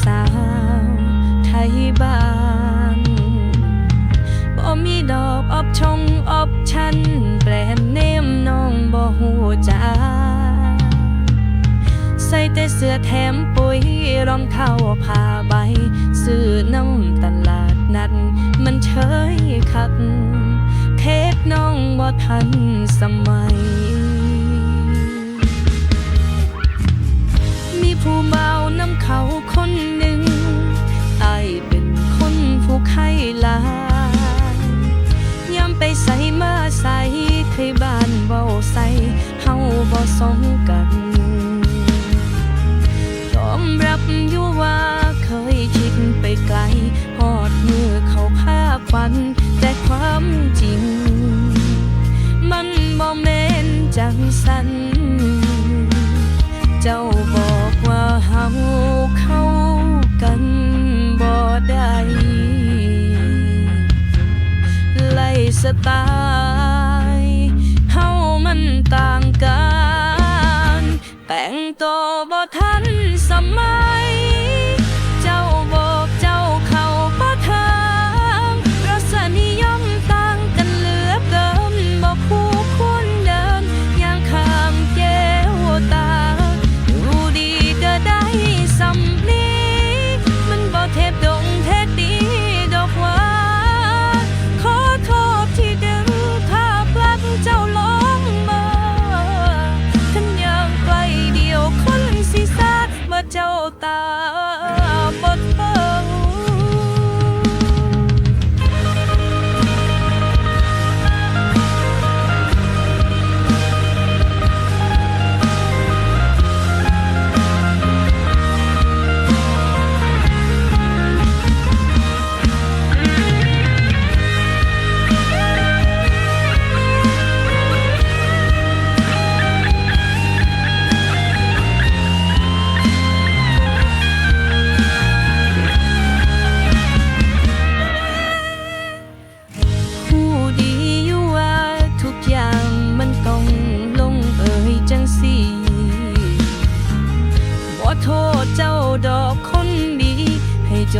สาวไทยบ้านบ่มีดอกอบชงอบชันแบรนด์เนมน้องบ่ฮู้จักใส่แต่เสื้อแถมปุ๋ยรองเท้าผ้าใบ ซื้อน้ำตลาดนัดมันเฉยคักเทศน้องบ่ทันสมัย มีผู้เมานำเขา บ่สงกันยอมรับอยู่ว่าเคยคิดไปไกลหอดมือเขาพาควันแต่ความจริง มันบ่แม่นจังสัน เจ้าบอกว่าเฮาเข้ากันบ่ได้ไล่สตล์ ม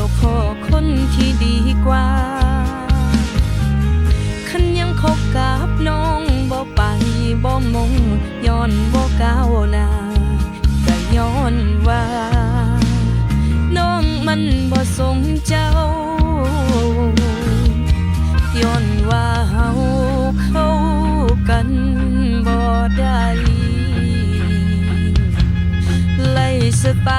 ให้เจ้าพ่อคนที่ดีกว่า คันยังคบกับน้องบ่ไปบ่มงย้อนบ่ก้าวหน้าก็ย้อนว่า น้องมันบ่สมเจ้า ย้อนว่าเฮาเข้ากันบ่ได้ไล่สไต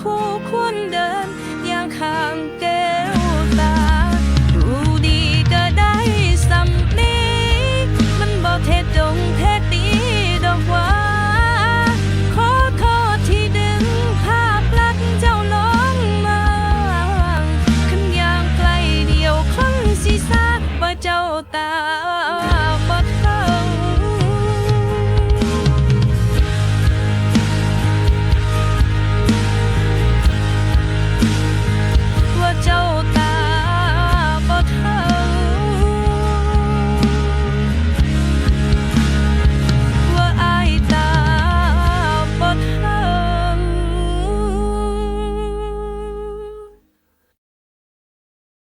คู่ควรเดินอย่างข้างเก้วตาดูดีก็ได้สำนีมันบอกเทดงเทตีดอกว่าขอโทษที่ดึงภาพลักษณ์เจ้าลงมาขึ้นอย่างไกลเดียวคงสิซาว่าเจ้าตา